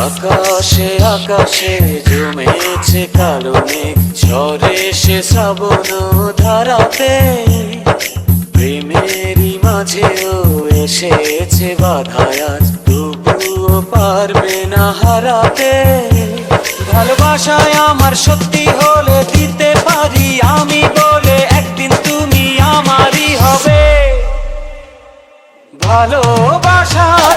আকাশে আকাশে জমেছে কালো মেঘ ঝরে সে শ্রাবণ ধারাতে। প্রেমেরই মাঝেও এসেছে বাধায় আজ তবুও পারবে না হারাতে। ভালোবাসায় আমার সত্যি হলে দিতে পারি, আমি বলে একদিন তুমি আমারই হবে। ভালোবাসার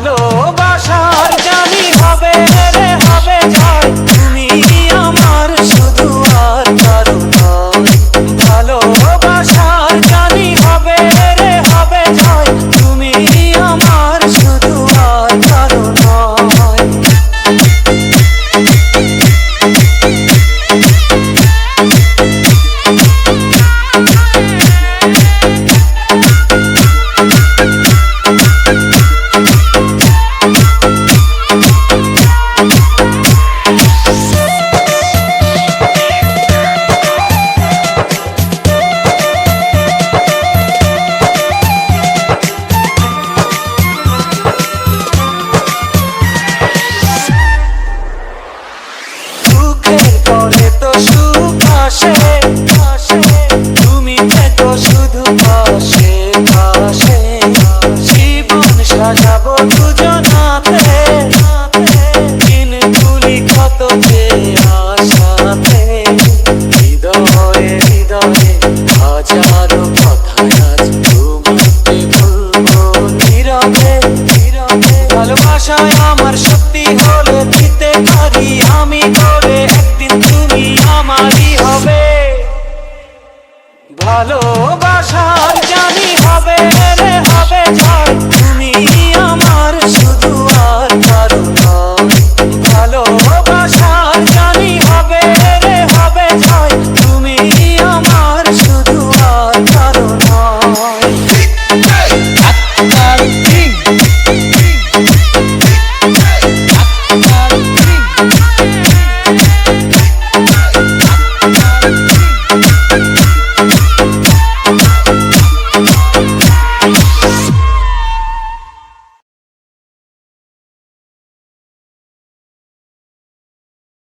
calor.